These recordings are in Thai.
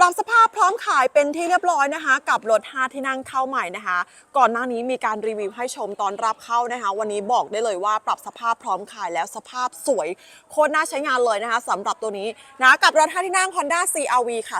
ปรับสภาพพร้อมขายเป็นที่เรียบร้อยนะคะ กับรถ5ที่นั่งเข้าใหม่นะคะ ก่อนหน้านี้มีการรีวิวให้ชมตอนรับเข้านะคะ วันนี้บอกได้เลยว่าปรับสภาพพร้อมขายแล้วสภาพสวยโคตรน่าใช้งานเลยนะคะสำหรับตัวนี้นะกับรถ5ที่นั่ง Honda CRV ค่ะ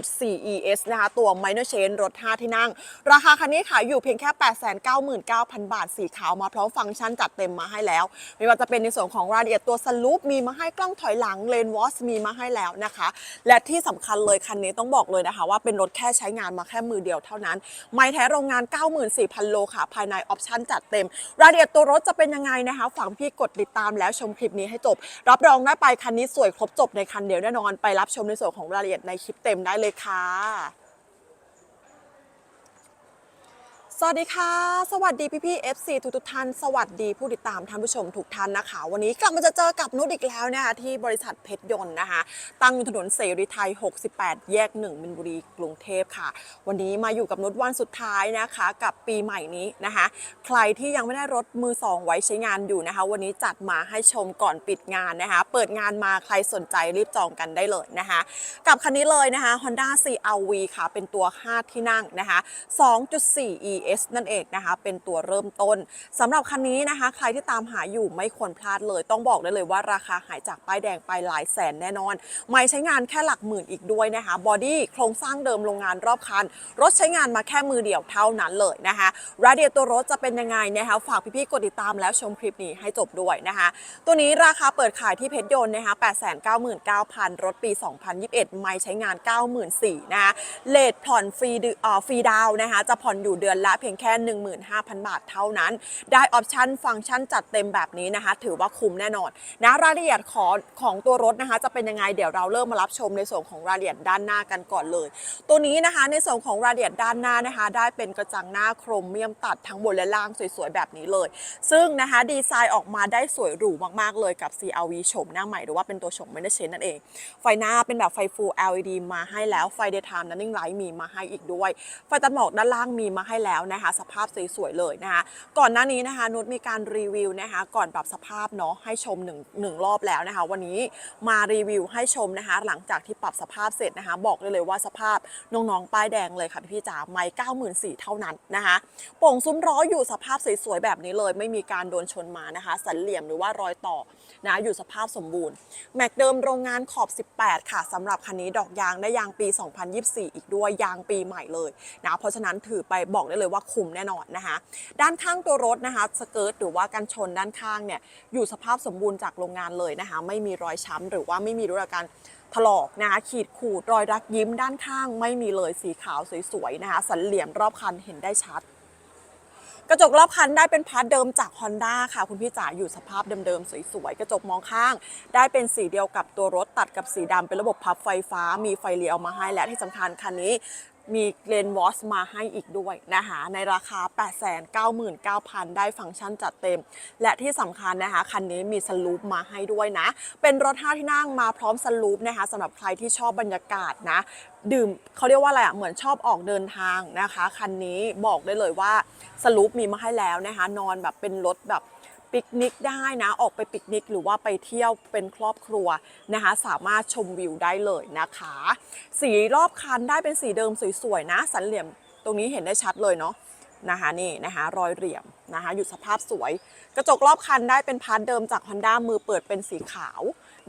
2.4 ES นะคะ ตัว minor Chain รถ5ที่นั่ง ราคาคันนี้ขายอยู่เพียงแค่ 899,000 บาทสีขาวมาพร้อมฟังก์ชันจัดเต็มมาให้แล้ว ไม่ว่าจะเป็นในส่วนของรายละเอียดตัวสลูปมีมาให้กล้องถอยหลังเลนวอสมีมาให้แล้วนะคะ และที่สำคัญเลยคันนี้ต้องบอกเลยนะคะ ว่าเป็นรถแค่ใช้งานมาแค่มือเดียวเท่านั้น ไม่แท้โรงงาน 94,000 โลค่ะ ภายในออปชั่นจัดเต็ม รายละเอียดตัวรถจะเป็นยังไงนะคะ ฝากพี่กดติดตามแล้วชมคลิปนี้ให้จบ รับรองได้ไปคันนี้สวยครบจบในคันเดียวแน่นอน ไปรับชมในส่วนของรายละเอียดในคลิปเต็มได้เลยค่ะ สวัสดีค่ะ สวัสดีพี่พี่ๆ FC ทุกทุกท่าน สวัสดีผู้ติดตามท่านผู้ชมทุกท่านนะคะ วันนี้กลับมาจะเจอกับนุชอีกแล้วนะคะที่บริษัทเพชรยนต์นะคะ ตั้งอยู่ถนนเสรีไทย 68 แยก 1 มินบุรีกรุงเทพค่ะ วันนี้มาอยู่กับนุชวันสุดท้ายนะคะ กับปีใหม่นี้นะคะ ใครที่ยังไม่ได้รถมือสองไว้ใช้งานอยู่นะคะ วันนี้จัดมาให้ชมก่อนปิดงานนะคะ เปิดงานมาใครสนใจรีบจองกันได้เลยนะคะ กับคันนี้เลยนะคะ Honda CRV ค่ะ เป็นตัว 5 ที่นั่งนะคะ 2.4 S นั่นเองนะคะเป็นตัวเริ่มต้นสำหรับคันนี้นะคะ ใครที่ตามหาอยู่ไม่ควรพลาดเลย ต้องบอกได้เลยว่าราคาหายจากป้ายแดงไปหลายแสนแน่นอน ไม่ใช้งานแค่หลักหมื่นอีกด้วยนะคะบอดี้โครงสร้างเดิมโรงงานรอบคัน รถใช้งานมาแค่มือเดียวเท่านั้นเลยนะคะรายละเอียดตัวรถจะเป็นยังไงนะคะฝากพี่ๆกดติดตามแล้วชมคลิปนี้ให้จบด้วยนะคะตัวนี้ราคาเปิดขายที่เพชรยนต์นะคะ899,000 รถปี 2021 ไม่ใช้งาน 94,000นะคะเลทผ่อนฟรีดอฟรีดาวนะคะจะผ่อนอยู่เดือนละเพียงแค่ 15,000 บาทเท่านั้น ได้ออปชั่นฟังก์ชันจัดเต็มแบบนี้นะคะ ถือว่าคุ้มแน่นอนนะรายละเอียดของของตัวรถนะคะ จะเป็นยังไงเดี๋ยวเราเริ่มมารับชมในส่วนของรายละเอียดด้านหน้ากันก่อนเลย ตัวนี้นะคะในส่วนของรายละเอียดด้านหน้านะคะ ได้เป็นกระจังหน้าโครเมียมตัดทั้งบนและล่างสวยๆแบบนี้เลย ซึ่งนะคะดีไซน์ออกมาได้สวยหรูมากๆเลยกับ CRV โฉมหน้าใหม่หรือว่าเป็นตัวโฉมไม่ได้เชนนั่นเอง ไฟหน้าเป็นแบบไฟ Full LED มาให้แล้วไฟ Daytime Running Light มีมาให้อีกด้วย ไฟตัดหมอกด้านล่างมีมาให้แล้วนะคะ สภาพสวยๆเลยนะคะ ก่อนหน้านี้นะคะนุชมีการรีวิวนะคะ ก่อนปรับสภาพเนาะให้ชมหนึ่งหนึ่งรอบแล้วนะคะ วันนี้มารีวิวให้ชมนะคะ หลังจากที่ปรับสภาพเสร็จนะคะ บอกได้เลยว่าสภาพน้องๆป้ายแดงเลยค่ะพี่จ๋าไม่เก้าหมื่นสี่เท่านั้นนะคะโป่งซุ้มล้ออยู่สภาพสวยๆแบบนี้เลย ไม่มีการโดนชนมานะคะ สันเหลี่ยมหรือว่ารอยต่อนะอยู่สภาพสมบูรณ์แม็กเดิมโรงงานขอบ 18 ค่ะสำหรับคันนี้ดอกยางได้ยางปี 2024 อีกด้วยยางปีใหม่เลยนะเพราะฉะนั้นถือไปบอกได้เลยว่าคุ้มแน่นอนนะคะ ด้านข้างตัวรถนะคะสเกิร์ตหรือว่ากันชนด้านข้างเนี่ยอยู่สภาพสมบูรณ์จากโรงงานเลยนะคะ ไม่มีรอยช้ำหรือว่าไม่มีรูการถลอกนะคะขีดขูดรอยรักยิ้มด้านข้าง ไม่มีเลยสีขาวสวยๆนะคะสันเหลี่ยมรอบคันเห็นได้ชัด กระจกรอบคันได้เป็นพาร์ทเดิมจาก Honda ค่ะ คุณพี่จ๋าอยู่สภาพเดิมๆสวยๆ กระจกมองข้าง ได้เป็นสีเดียวกับตัวรถตัดกับสีดำเป็นระบบพับไฟฟ้า มีไฟเลี้ยวมาให้และที่สำคัญคันนี้ มีเลนวอสมาให้อีกด้วยนะคะในราคา 899,000 ได้ฟังก์ชันจัดเต็ม และที่สำคัญนะคะคันนี้มีสลูปมาให้ด้วยนะ เป็นรถ5ที่นั่งมาพร้อมสลูปนะคะสำหรับใครที่ชอบบรรยากาศนะ ดื่มเขาเรียกว่าอะไรอะเหมือนชอบออกเดินทางนะคะ คันนี้บอกได้เลยว่าสลูปมีมาให้แล้วนะคะนอนแบบเป็นรถแบบ ปิกนิกได้นะออกไปปิกนิกหรือว่าไปเที่ยวเป็นครอบครัวนะคะ สามารถชมวิวได้เลยนะคะ สีรอบคันได้เป็นสีเดิมสวยๆนะ สันเหลี่ยมตรงนี้เห็นได้ชัดเลยเนาะนะคะนี่นะคะรอยเหลี่ยมนะคะอยู่สภาพสวย กระจกรอบคันได้เป็นพาร์ทเดิมจาก Honda มือเปิดเป็นสีขาว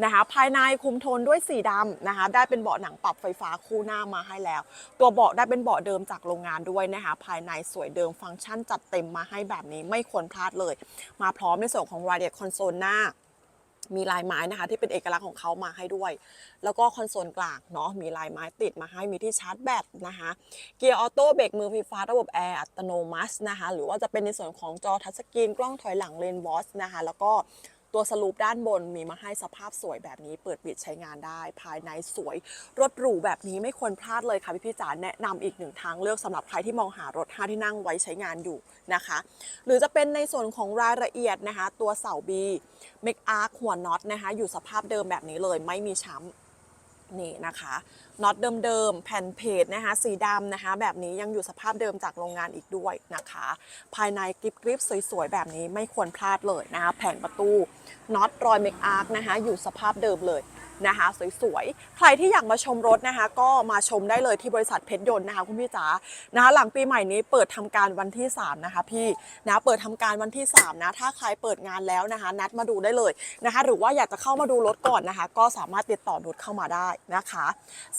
นะคะภายในคุมโทนด้วยสีดำนะคะได้เป็นเบาะหนังปรับไฟฟ้าคู่หน้ามาให้แล้ว ตัวเบาะได้เป็นเบาะเดิมจากโรงงานด้วยนะคะภายในสวยเดิมฟังก์ชันจัดเต็มมาให้แบบนี้ไม่ควรพลาดเลย มาพร้อมในส่วนของรายเอียดคอนโซลหน้ามีลายไม้นะคะที่เป็นเอกลักษณ์ของเขามาให้ด้วย แล้วก็คอนโซลกลางเนาะมีลายไม้ติดมาให้มีที่ชาร์จแบตนะคะเกียร์ออโต้เบรกมือไฟฟ้าระบบแอร์อัตโนมัตินะคะหรือว่าจะเป็นในส่วนของจอทัชสกรีนกล้องถอยหลังเลนวอสนะคะแล้วก็ ตัวสลูปด้านบนมีมาให้สภาพสวยแบบนี้ เปิดปิดใช้งานได้ ภายในสวยรถหรูแบบนี้ไม่ควรพลาดเลยค่ะพี่พี่จ๋าแนะนำอีกหนึ่งทางเลือกสำหรับใครที่มองหารถ5ที่นั่งไว้ใช้งานอยู่นะคะ หรือจะเป็นในส่วนของรายละเอียดนะคะ ตัวเสาบีเมกอาร์หัวน็อตนะคะ อยู่สภาพเดิมแบบนี้เลยไม่มีช้ำ นี่นะคะน็อตเดิมๆแผ่นเพจนะคะสีดำนะคะ แบบนี้ยังอยู่สภาพเดิมจากโรงงานอีกด้วยนะคะ ภายในกริบกริบสวยๆ แบบนี้ไม่ควรพลาดเลยนะคะแผงประตูน็อตรอยเมกอาร์นะคะอยู่สภาพเดิมเลย นะคะ สวยๆ ใครที่อยากมาชมรถนะคะ ก็มาชมได้เลยที่บริษัทเพชรยนต์นะคะคุณพี่จ๋านะคะหลังปีใหม่นี้เปิดทำการวันที่ 3 นะคะพี่นะเปิดทำการวันที่ 3 นะ ถ้าใครเปิดงานแล้วนะคะ นัดมาดูได้เลยนะคะ หรือว่าอยากจะเข้ามาดูรถก่อนนะคะ ก็สามารถติดต่อนุชเข้ามาได้นะคะ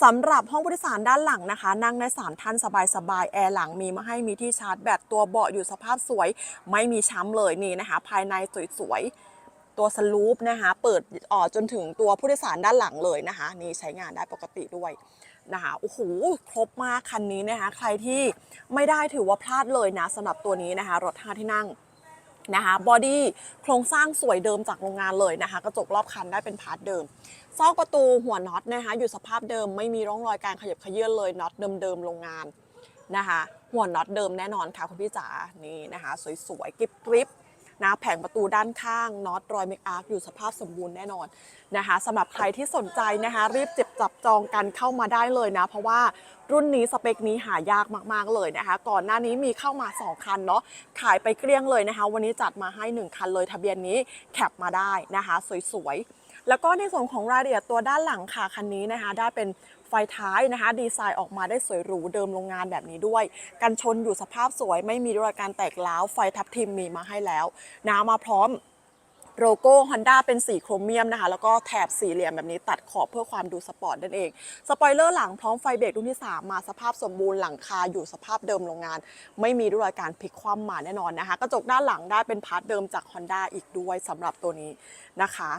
สำหรับห้องผู้โดยสารด้านหลังนะคะ นั่งได้สามท่านสบายๆแอร์หลังมีมาให้มีที่ชาร์จแบตตัวเบาะอยู่สภาพสวย ไม่มีช้ำเลยนี่นะคะ ภายในสวยๆ ตัวสลูปนะคะ เปิดออกจนถึงตัวผู้โดยสารด้านหลังเลยนะคะ นี่ใช้งานได้ปกติด้วยนะคะโอ้โหครบมากคันนี้นะคะ ใครที่ไม่ได้ถือว่าพลาดเลยนะสำหรับตัวนี้นะคะ รถ5ที่นั่งนะคะบอดี้โครงสร้างสวยเดิมจากโรงงานเลยนะคะ กระจกรอบคันได้เป็นพาร์ทเดิมซอกประตูหัวน็อตนะคะ อยู่สภาพเดิมไม่มีร่องรอยการขยับขยื่นเลยน็อตเดิมๆโรงงานนะคะ หัวน็อตเดิมแน่นอนค่ะคุณพี่จ๋านี่นะคะ สวยๆกริบๆ นะแผงประตูด้านข้างน็อตรอยเมคอาร์อยู่สภาพสมบูรณ์แน่นอนนะคะสำหรับใครที่สนใจนะคะรีบเจ็บจับจองกันเข้ามาได้เลยนะ เพราะว่ารุ่นนี้สเปคนี้หายากมาก ๆ เลยนะคะ ก่อนหน้านี้มีเข้ามา 2 คันเนาะขายไปเกลี้ยงเลยนะคะ วันนี้จัดมาให้ 1 คันเลยทะเบียนนี้แคปมาได้นะคะ สวยๆ แล้วก็ในส่วนของรายละเอียดตัวด้านหลังค่ะคันนี้นะคะ ได้เป็น ไฟท้ายนะคะ ดีไซน์ออกมาได้สวยหรูเดิมโรงงานแบบนี้ด้วย กันชนอยู่สภาพสวยไม่มีรอยการแตกร้าวไฟทับทิมมีมาให้แล้วนะมาพร้อมโลโก้ Honda เป็นสีโครเมียมนะคะ แล้วก็แถบสี่เหลี่ยมแบบนี้ตัดขอบเพื่อความดูสปอร์ตนั่นเอง สปอยเลอร์หลังพร้อมไฟเบรกรุ่นที่ 3 มาสภาพสมบูรณ์หลังคาอยู่สภาพเดิมโรงงาน ไม่มีรองรอยการพลิกคว่ำมาแน่นอนนะคะ กระจกด้านหลังได้เป็นพาร์ทเดิมจาก Honda อีกด้วยสำหรับตัวนี้นะคะ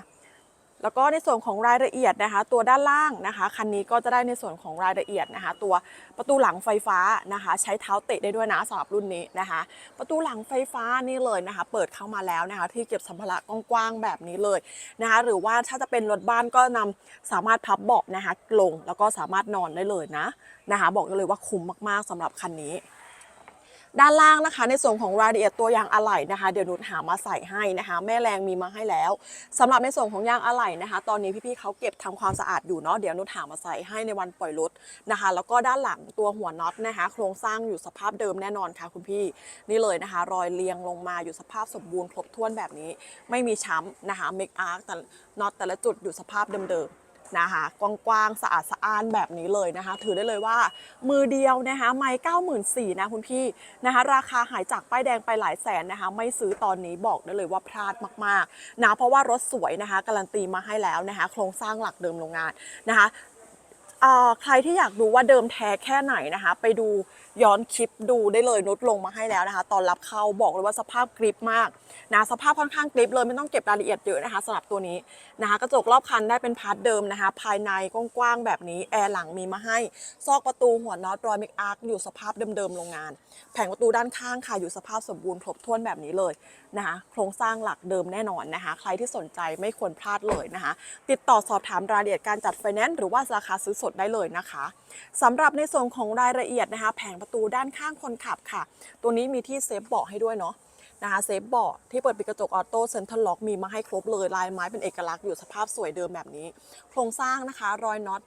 แล้วก็ในส่วนของรายละเอียดนะคะ ตัวด้านล่างนะคะคันนี้ก็จะได้ในส่วนของรายละเอียดนะคะ ตัวประตูหลังไฟฟ้านะคะ ใช้เท้าเตะได้ด้วยนะสำหรับรุ่นนี้นะคะ ประตูหลังไฟฟ้านี่เลยนะคะ เปิดเข้ามาแล้วนะคะ ที่เก็บสัมภาระกว้างๆแบบนี้เลยนะคะ หรือว่าถ้าจะเป็นรถบ้านก็นำสามารถพับเบาะนะคะลงแล้วก็สามารถนอนได้เลยนะนะคะ บอกได้เลยว่าคุ้มมากๆสำหรับคันนี้ ด้านล่างนะคะ ในส่วนของรายละเอียดตัวยางอะไหล่นะคะ เดี๋ยวนุชหามาใส่ให้นะคะ แม่แรงมีมาให้แล้วสำหรับในส่วนของยางอะไหล่นะคะ ตอนนี้พี่ๆเขาเก็บทำความสะอาดอยู่เนาะเดี๋ยวนุชหามาใส่ให้ในวันปล่อยรถนะคะ แล้วก็ด้านหลังตัวหัวน็อตนะคะ โครงสร้างอยู่สภาพเดิมแน่นอนค่ะคุณพี่นี่เลยนะคะ รอยเรียงลงมาอยู่สภาพสมบูรณ์ครบถ้วนแบบนี้ ไม่มีช้ำนะคะเมคอาร์แต่น็อตแต่ละจุดอยู่สภาพเดิมๆ นะคะกว้างๆสะอาดสะอ้านแบบนี้เลยนะคะ ถือได้เลยว่า มือเดียวนะคะไม่เก้าหมื่นสี่นะคุณพี่นะคะราคาหายจากป้ายแดงไปหลายแสนนะคะ ไม่ซื้อตอนนี้บอกได้เลยว่าพลาดมากๆนะเพราะว่ารถสวยนะคะการันตีมาให้แล้วนะคะ โครงสร้างหลักเดิมโรงงานนะคะใครที่อยากดูว่าเดิมแท้แค่ไหนนะคะ ไปดูย้อนคลิปดูได้เลยนุชลงมาให้แล้วนะคะ ตอนรับเข้าบอกเลยว่าสภาพกริปมากนะสภาพค่อนข้างกริปเลยไม่ต้องเก็บรายละเอียดเยอะนะคะสำหรับตัวนี้นะคะกระจกรอบคันได้เป็นพาร์ทเดิมนะคะ ภายในกว้างๆแบบนี้แอร์หลังมีมาให้ ซอกประตูหัวน็อตรอยเมคอาร์คอยู่สภาพเดิมๆโรงงาน แผงประตูด้านข้างค่ะอยู่สภาพสมบูรณ์ครบถ้วนแบบนี้เลยนะคะโครงสร้างหลักเดิมแน่นอนนะคะ ใครที่สนใจไม่ควรพลาดเลยนะคะ ติดต่อสอบถามรายละเอียดการจัดไฟแนนซ์หรือว่าราคาซื้อสดได้เลยนะคะสำหรับในส่วนของรายละเอียดนะคะแผงประตูด้านข้างคนขับค่ะ ตัวนี้มีที่เซฟเบาะให้ด้วยเนาะนะคะเซฟเบาะที่เปิดปิดกระจกออโต้เซ็นทรัลล็อกมีมาให้ครบเลยลายไม้เป็นเอกลักษณ์อยู่สภาพสวยเดิมแบบนี้ โครงสร้างนะคะ รอยน็อต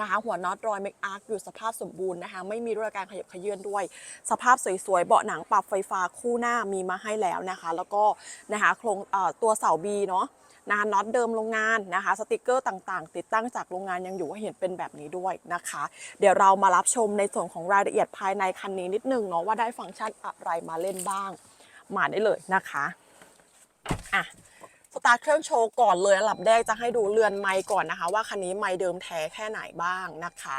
นะคะหัวน็อตรอยเมคอาร์คอยู่สภาพสมบูรณ์นะคะไม่มีร่องรอยการขยับขยื่นด้วย สภาพสวยๆเบาะหนังปรับไฟฟ้าคู่หน้ามีมาให้แล้วนะคะ แล้วก็นะคะโครงตัวเสาบีเนาะนะคะน็อตเดิมโรงงานนะคะสติกเกอร์ต่างๆ ติดตั้งจากโรงงานยังอยู่ให้เห็นเป็นแบบนี้ด้วยนะคะ เดี๋ยวเรามารับชมในส่วนของรายละเอียดภายในคันนี้นิดนึงเนาะว่าได้ฟังก์ชันอะไรมาเล่นบ้าง มาได้เลยนะคะอะ สตาร์ทเครื่องโชว์ก่อนเลยอันดับแรกจะให้ดูเรือนไมค์ก่อนนะคะ ว่าคันนี้ไมค์เดิมแท้แค่ไหนบ้างนะคะ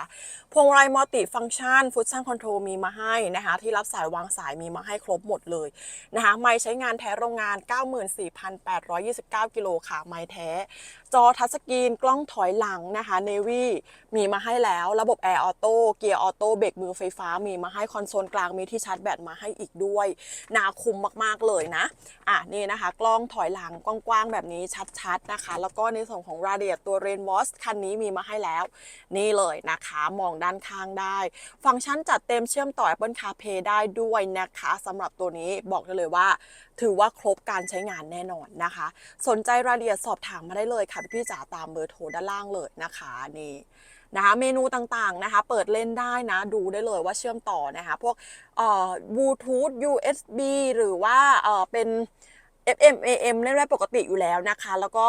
พวงมาลัยมัลติฟังก์ชันฟุตชั่นคอนโทรลมีมาให้นะคะ ที่รับสายวางสายมีมาให้ครบหมดเลยนะคะ ไมค์ใช้งานแท้โรงงาน 94,829 กิโลค่ะ ไมค์แท้ จอทัชสกรีนกล้องถอยหลังนะคะเนวี่มีมาให้แล้ว ระบบแอร์ออโต้เกียร์ออโต้เบรกมือไฟฟ้ามีมาให้คอนโซลกลางมีที่ชาร์จแบตมาให้อีกด้วยนาคุ้มมากๆเลยนะอะนี่นะคะ กล้องถอยหลังกว้างๆแบบนี้ชัดๆนะคะ แล้วก็ในส่วนของรายละเอียดตัวเรนวอสคันนี้มีมาให้แล้ว นี่เลยนะคะมองด้านข้างได้ ฟังก์ชันจัดเต็มเชื่อมต่อ Apple CarPlay ได้ด้วยนะคะสำหรับตัวนี้บอกได้เลยว่า ถือว่าครบการใช้งานแน่นอนนะคะ สนใจรายละเอียดสอบถามมาได้เลยค่ะพี่จ๋าตามเบอร์โทรด้านล่างเลยนะคะนี่นะคะเมนูต่างๆนะคะ เปิดเล่นได้นะ ดูได้เลยว่าเชื่อมต่อนะคะ พวกเอ่อบลูทูธ USB หรือว่าเอ่อเป็น FM AM เล่นได้ปกติอยู่แล้วนะคะ แล้วก็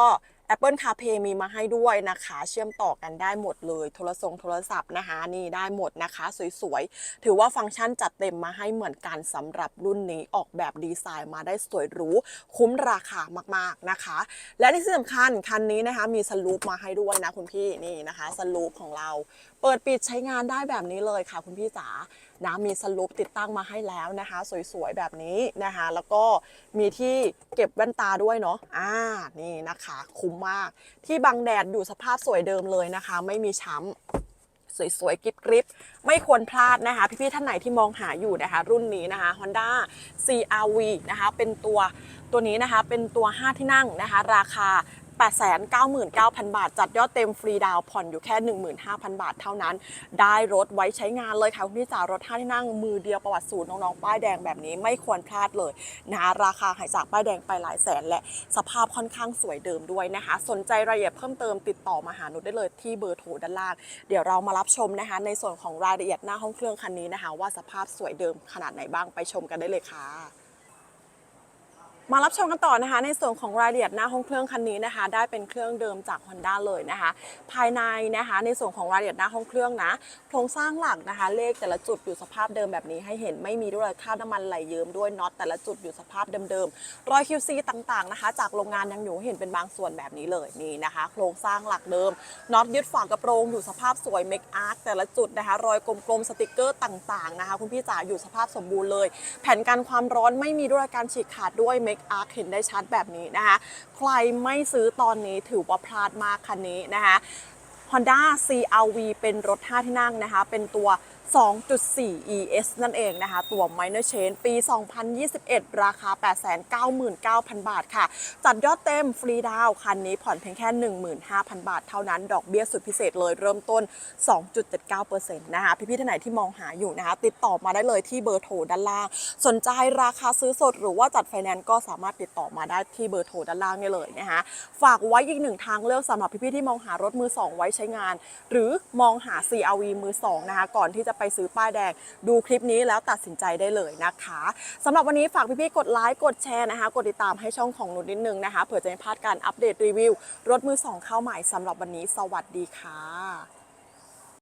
Apple CarPlay มีมาให้ด้วยนะคะ เชื่อมต่อกันได้หมดเลย โทรศัพท์โทรศัพท์นะคะนี่ได้หมดนะคะ สวยๆ ถือว่าฟังก์ชันจัดเต็มมาให้เหมือนกันสำหรับรุ่นนี้ออกแบบดีไซน์มาได้สวยหรู คุ้มราคามากๆนะคะ และที่สำคัญคันนี้นะคะมีสลูปมาให้ด้วยนะคุณพี่นี่นะคะสลูปของเรา เปิดปิดใช้งานได้แบบนี้เลยค่ะคุณพี่จ๋านะมีสลูปติดตั้งมาให้แล้วนะคะ สวยๆแบบนี้นะคะ แล้วก็มีที่เก็บแว่นตาด้วยเนาะอ่านี่นะคะ คุ้มมาก ที่บังแดดอยู่สภาพสวยเดิมเลยนะคะ ไม่มีช้ำสวยๆกริบกริบไม่ควรพลาดนะคะ พี่ๆท่านไหนที่มองหาอยู่นะคะ รุ่นนี้นะคะ Honda CRV นะคะ เป็นตัวตัวนี้นะคะ เป็นตัว 5 ที่นั่งนะคะ ราคา 899,000 บาท จัดยอดเต็มฟรีดาวผ่อนอยู่แค่ 15,000 บาทเท่านั้น ได้รถไว้ใช้งานเลยค่ะคุณพี่จ๋ารถ5ที่นั่งมือเดียวประวัติสูตรน้องๆ ป้ายแดงแบบนี้ไม่ควรพลาดเลยนะคะราคาหายจากป้ายแดงไปหลายแสน และสภาพค่อนข้างสวยเดิมด้วยนะคะ สนใจรายละเอียดเพิ่มเติมติดต่อมาหานุชได้เลยที่เบอร์โทรด้านล่าง เดี๋ยวเรามารับชมนะคะ ในส่วนของรายละเอียดหน้าห้องเครื่องคันนี้นะคะ ว่าสภาพสวยเดิมขนาดไหนบ้างไปชมกันได้เลยค่ะ มารับชมกันต่อนะคะ ในส่วนของรายละเอียดหน้าห้องเครื่องคันนี้นะคะ ได้เป็นเครื่องเดิมจาก Honda เลยนะคะ ภายในนะคะในส่วนของรายละเอียดหน้าห้องเครื่องนะโครงสร้างหลักนะคะ เลขแต่ละจุดอยู่สภาพเดิมแบบนี้ให้เห็นไม่มีด้วยค่าบน้ำมันไหลเยิ้มด้วยน็อตแต่ละจุดอยู่สภาพเดิมๆรอย QC ต่างๆนะคะ จากโรงงานยังอยู่เห็นเป็นบางส่วนแบบนี้เลยนี่นะคะ โครงสร้างหลักเดิมน็อตยึดฝากระโปรงอยู่สภาพสวยเมคอาร์แต่ละจุดนะคะ รอยกลมๆสติกเกอร์ต่างๆนะคะ คุณพี่จ๋าอยู่สภาพสมบูรณ์เลย แผ่นกันความร้อนไม่มีด้วยการฉีกขาดด้วยเมคอาร์เห็นได้ชัดแบบนี้นะคะ ใครไม่ซื้อตอนนี้ถือว่าพลาดมากคันนี้นะคะ Honda CRV เป็นรถ 5 ที่นั่งนะคะ เป็นตัว 2.4 ES นั่นเองนะคะ ตัว Minor Change ปี 2021 ราคา 899,000 บาทค่ะ จัดยอดเต็มฟรีดาวน์คันนี้ผ่อนเพียงแค่ 15,000 บาทเท่านั้น ดอกเบี้ยสุดพิเศษเลยเริ่มต้น 2.79%นะคะ พี่ๆท่านไหนที่มองหาอยู่นะคะ ติดต่อมาได้เลยที่เบอร์โทรด้านล่าง สนใจราคาซื้อสดหรือว่าจัดไฟแนนซ์ก็สามารถติดต่อมาได้ที่เบอร์โทรด้านล่างนี่เลยนะคะ ฝากไว้อีกหนึ่งทางเลือกสำหรับพี่ๆที่มองหารถมือสองไว้ใช้งาน หรือมองหา CRV มือสองนะคะ ก่อนที่จะไปซื้อป้ายแดง ดูคลิปนี้แล้วตัดสินใจได้เลยนะคะสำหรับวันนี้ฝากพี่ๆกดไลค์กดแชร์นะคะ กดติดตามให้ช่องของนุชนิดนึงนะคะเผื่อจะไม่พลาดการอัปเดตรีวิวรถมือสองเข้าใหม่สำหรับวันนี้ สวัสดีค่ะ